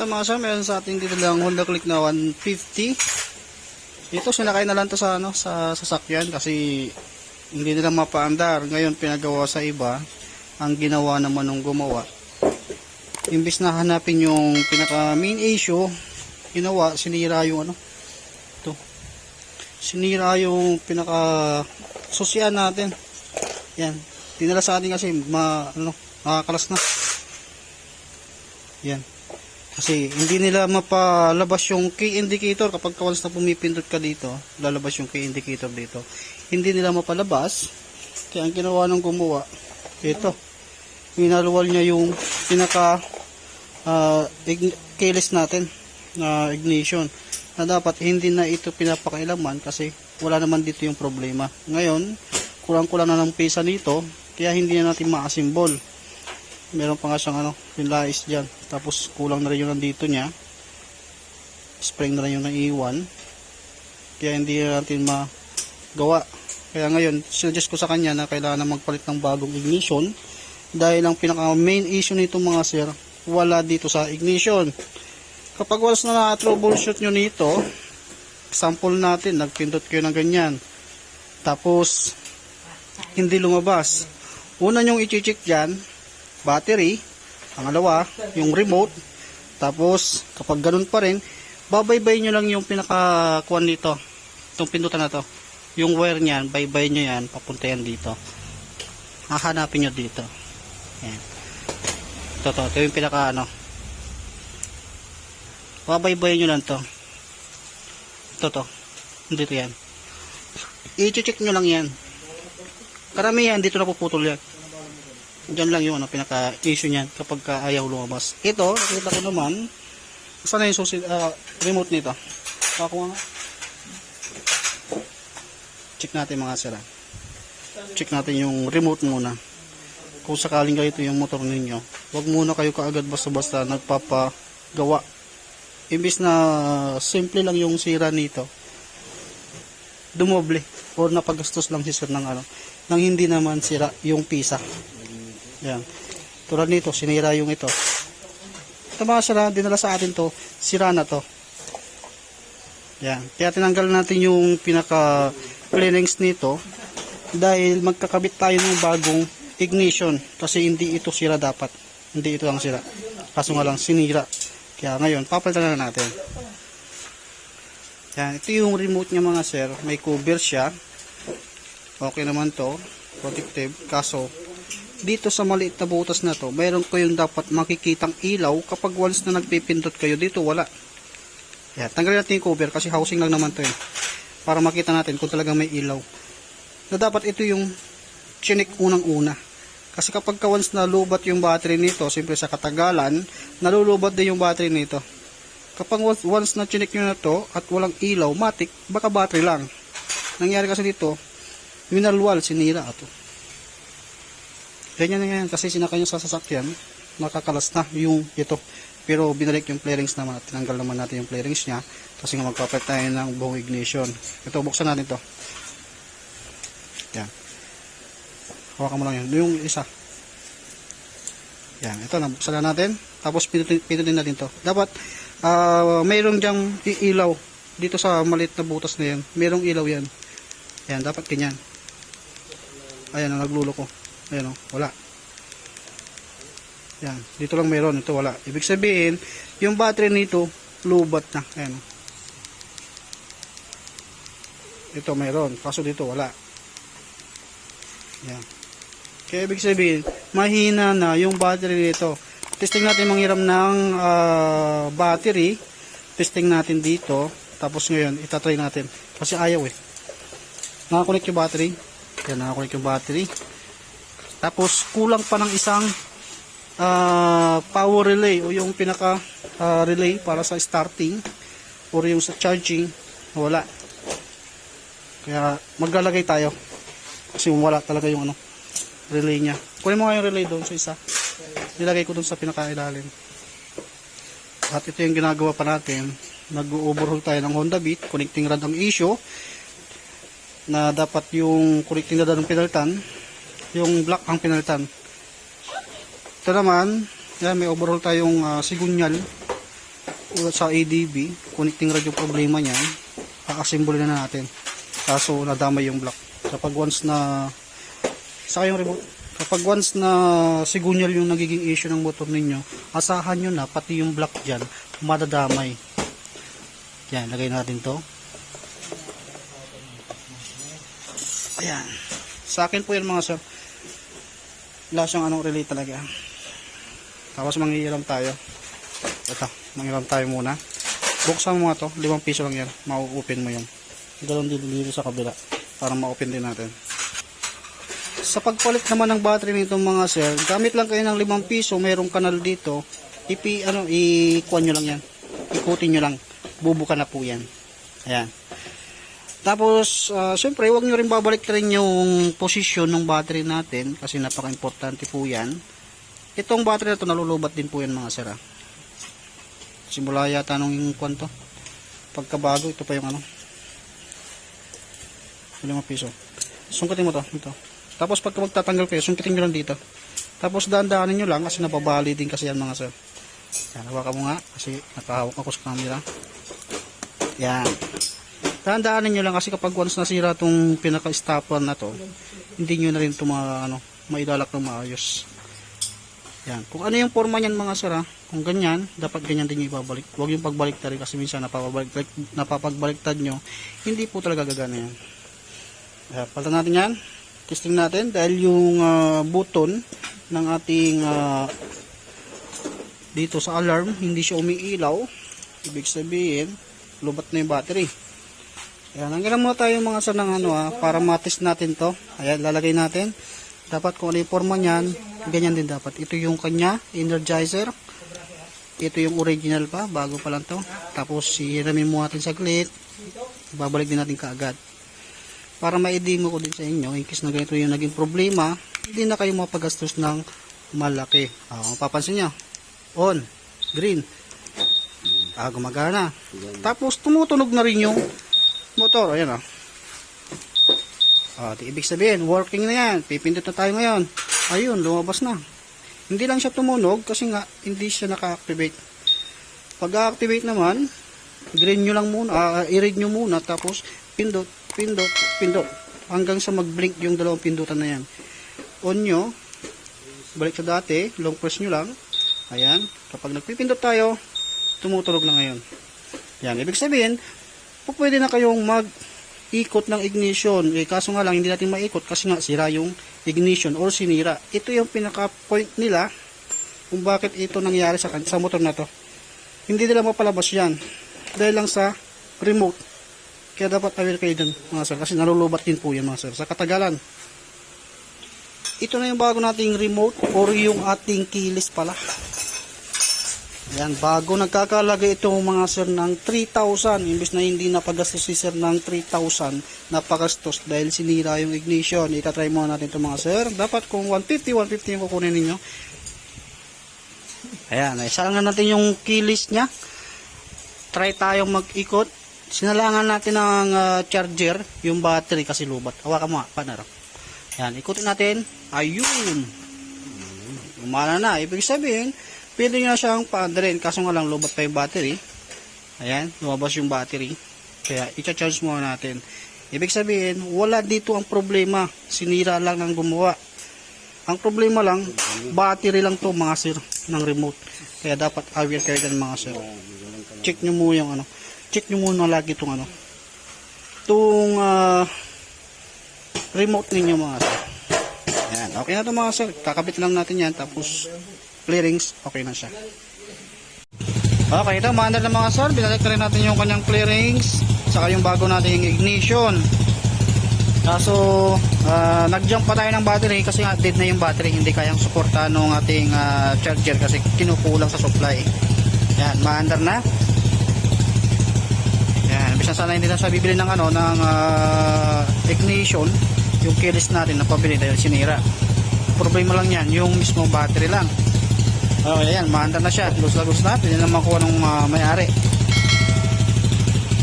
Ito mga sir, meron sa ating dito lang Honda Click na 150. Ito sinakay na lang to sa ano sa sasakyan kasi hindi nila mapaandar. Ngayon pinagawa sa iba. Ang ginawa naman ng gumawa. Imbis na hanapin yung pinaka main issue, ginawa sinira yung ano. Ito. Sinira yung pinaka susyan natin. Yan. Dinala sa atin kasi ma ano, nakakalas na. Yan. Kasi hindi nila mapalabas yung key indicator kapag once na pumipindot ka dito, lalabas yung key indicator dito. Hindi nila mapalabas. Kaya ang ginawa ng gumawa, ito. Minaluwal niya yung pinaka uh, keyless natin na ignition na dapat hindi na ito pinapakailaman kasi wala naman dito yung problema. Ngayon, kulang-kulang na ng pesa nito kaya hindi na natin ma-assemble meron pa nga siyang ano, pinlais dyan. Tapos kulang na rin yung nandito niya. Spring na rin yung naiwan. Kaya hindi na natin magawa. Kaya ngayon, suggest ko sa kanya na kailangan na magpalit ng bagong ignition. Dahil ang pinaka main issue nito mga sir, wala dito sa ignition. Kapag once na na-troubleshoot nyo nito, sample natin, nagpindot kayo ng ganyan. Tapos, hindi lumabas. Una nyong i-check dyan, battery, pangalawa, yung remote, tapos kapag ganun pa rin, babaybay nyo lang yung pinaka-kuan nito, itong pindutan na to, yung wire niyan, baybay nyo yan, papunta yan dito. Hahanapin nyo dito. Yan. Ito to, ito yung pinaka ano, babaybay nyo lang to. Ito to, dito yan. I-check nyo lang yan. Karamihan dito na puputol yan. Diyan lang yung ano, pinaka-issue niyan kapag ka ayaw lumabas. Ito, nakita ko naman, saan na yung susi, ah, remote nito? Ako nga. Check natin mga sira. Check natin yung remote muna. Kung sakaling ganito yung motor ninyo, wag muna kayo kaagad basta-basta nagpapagawa. Imbis na simple lang yung sira nito, dumoble or napagastos lang si sir ng ano, nang hindi naman sira yung pisa. Yan. Tulad nito, sinira yung ito. Ito mga sira, dinala sa atin to, sira na to. Yan. Kaya tinanggal natin yung pinaka clearings nito dahil magkakabit tayo ng bagong ignition kasi hindi ito sira dapat. Hindi ito ang sira. Kaso nga lang sinira. Kaya ngayon, papalitan na natin. Yan. Ito yung remote niya mga sir. May cover siya. Okay naman to. Protective. Kaso, dito sa maliit na butas na to, mayroon kayong dapat makikitang ilaw kapag once na nagpipindot kayo dito, wala. Yan, tanggalin natin yung cover kasi housing lang naman to eh. Para makita natin kung talagang may ilaw. Na dapat ito yung chinik unang-una. Kasi kapag ka once na lubat yung battery nito, siyempre sa katagalan, nalulubat din yung battery nito. Kapag once, once na chinik nyo na to at walang ilaw, matik, baka battery lang. Nangyari kasi dito, minalwal, sinira ato. Ganyan na yan kasi sinakay nyo sa sasakyan, nakakalas na yung ito. Pero binalik yung flarings naman at tinanggal naman natin yung flarings niya kasi nga magpapalit tayo ng buong ignition. Ito, buksan natin to. Yan. Hawakan mo lang yan. Yung isa. Yan. Ito, nabuksan na natin. Tapos pinutin, pinutin natin to. Dapat, ah mayroong dyang ilaw dito sa maliit na butas na yan. Mayroong ilaw yan. Yan, dapat ganyan. Ayan, ang naglulo ko. Ayan o, wala. Yan, dito lang meron, ito wala. Ibig sabihin, yung battery nito, lubat na. Ayan o. Ito meron, kaso dito wala. Yan. Kaya ibig sabihin, mahina na yung battery nito. Testing natin manghiram ng ah, battery. Testing natin dito. Tapos ngayon, itatry natin. Kasi ayaw eh. Nakakonect yung battery. Yan, nakakonect yung battery. Tapos kulang pa ng isang ah, power relay o yung pinaka ah, relay para sa starting or yung sa charging wala. Kaya maglalagay tayo. Kasi wala talaga yung ano relay niya. Kunin mo nga yung relay doon sa isa. Nilagay ko doon sa pinakailalim. At ito yung ginagawa pa natin. Nag-overhaul tayo ng Honda Beat. Connecting rod ang issue. Na dapat yung connecting rod ng pinalitan yung black ang pinalitan. Ito naman, yan, may overall tayong uh, sigunyal sa ADB, connecting yung problema niyan, kakasimbol na natin. Kaso nadamay yung block. Kapag once na sa yung remote, kapag once na sigunyal yung nagiging issue ng motor ninyo, asahan nyo na pati yung block dyan, madadamay. Yan, lagay natin to. Ayan. Sa akin po yan mga sir. Wala siyang anong relay talaga. Tapos manghihiram tayo. Ito, manghiram tayo muna. Buksan mo nga to, 5 piso lang yan. Mau-open mo yun. Galon dito dito sa kabila. Para ma-open din natin. Sa pagpalit naman ng battery nito mga sir, gamit lang kayo ng 5 piso, mayroong kanal dito. Ipi, ano, ikuan nyo lang yan. Ikutin nyo lang. Bubuka na po yan. Ayan. Tapos, uh, syempre, huwag nyo rin babalik rin yung posisyon ng battery natin kasi napaka-importante po yan. Itong battery na to nalulubat din po yan mga sir. ah. Simula yata nung yung kwanto. Pagkabago, ito pa yung ano. 5 piso. Sungkitin mo to. Ito. Tapos pagka magtatanggal kayo, sungkitin nyo lang dito. Tapos daan-daanin nyo lang kasi nababali din kasi yan mga sir. Yan, hawakan mo nga kasi nakahawak ako sa camera. Yan. Tandaanin nyo lang kasi kapag once nasira tong pinaka-stopper na to, hindi nyo na rin ito ma, ano, mailalak ng maayos. Yan. Kung ano yung forma niyan mga sir ha, kung ganyan, dapat ganyan din yung ibabalik. Huwag yung pagbaliktad rin kasi minsan napapabaliktad, napapagbaligtad nyo, hindi po talaga gagana yan. Uh, palitan natin yan. Testing natin dahil yung ah, button ng ating ah, dito sa alarm, hindi siya umiilaw. Ibig sabihin, lubat na yung battery. Ayan, hanggang muna tayo mga sir ng ano ha, para matest natin to. Ayan, lalagay natin. Dapat kung ano yung forma niyan, ganyan din dapat. Ito yung kanya, energizer. Ito yung original pa, bago pa lang to. Tapos hiramin mo natin saglit. Babalik din natin kaagad. Para ma-demo ko din sa inyo, in case na ganito yung naging problema, hindi na kayo mapagastos ng malaki. Ah, kung papansin nyo, on, green, ah, gumagana. Tapos tumutunog na rin yung motor. Ayan ah. Ah, di ibig sabihin, working na yan. Pipindot na tayo ngayon. Ayun, lumabas na. Hindi lang siya tumunog kasi nga hindi siya naka-activate. Pag activate naman, green nyo lang muna, ah, i-read nyo muna tapos pindot, pindot, pindot. Hanggang sa mag-blink yung dalawang pindutan na yan. On nyo, balik sa dati, long press nyo lang. Ayan, kapag nagpipindot tayo, tumutunog na ngayon. Yan, ibig sabihin, po pwede na kayong mag ikot ng ignition. Eh, kaso nga lang, hindi natin maikot kasi nga sira yung ignition or sinira. Ito yung pinaka-point nila kung bakit ito nangyari sa, sa motor na to. Hindi nila mapalabas yan. Dahil lang sa remote. Kaya dapat aware kayo dun, mga sir. Kasi nalulubat din po yan, mga sir. Sa katagalan. Ito na yung bago nating remote or yung ating keyless pala. Yan, bago nagkakalagay ito mga sir ng 3,000. Imbis na hindi napagastos si sir ng 3,000, napagastos dahil sinira yung ignition. Itatry muna natin ito mga sir. Dapat kung 150, 150 yung kukunin ninyo. Ayan, isalangan natin yung keyless niya. Try tayong mag-ikot. Sinalangan natin ng ah, charger, yung battery kasi lubat. Hawakan mo nga, paano Yan, ikutin natin. Ayun. Umana na. Ibig sabihin, pwede na siyang paandarin. Kaso nga lang, lubat pa yung battery. Ayan, lumabas yung battery. Kaya, i-charge muna natin. Ibig sabihin, wala dito ang problema. Sinira lang ng gumawa. Ang problema lang, battery lang to mga sir, ng remote. Kaya dapat aware kayo dyan mga sir. Check nyo muna yung ano. Check nyo muna lagi itong ano. Itong ah, remote ninyo mga sir. Ayan, okay na to mga sir. Kakabit lang natin yan. Tapos, clearings, okay na siya. Okay, ito, maandar na mga sir. Binalik na rin natin yung kanyang clearings. Saka yung bago nating ignition. Kaso, ah, nag-jump pa tayo ng battery kasi nga dead na yung battery. Hindi kayang suportahan ng ating ah, charger kasi kinukulang sa supply. Yan, maandar na. Yan, bisa sana hindi na siya bibili ng ano, ng ah, ignition. Yung keyless natin na pabili dahil sinira. Problema lang yan, yung mismo battery lang. Oh, ayan, maandar na siya. Lus na lus na. Pwede na makuha ng ah, may-ari.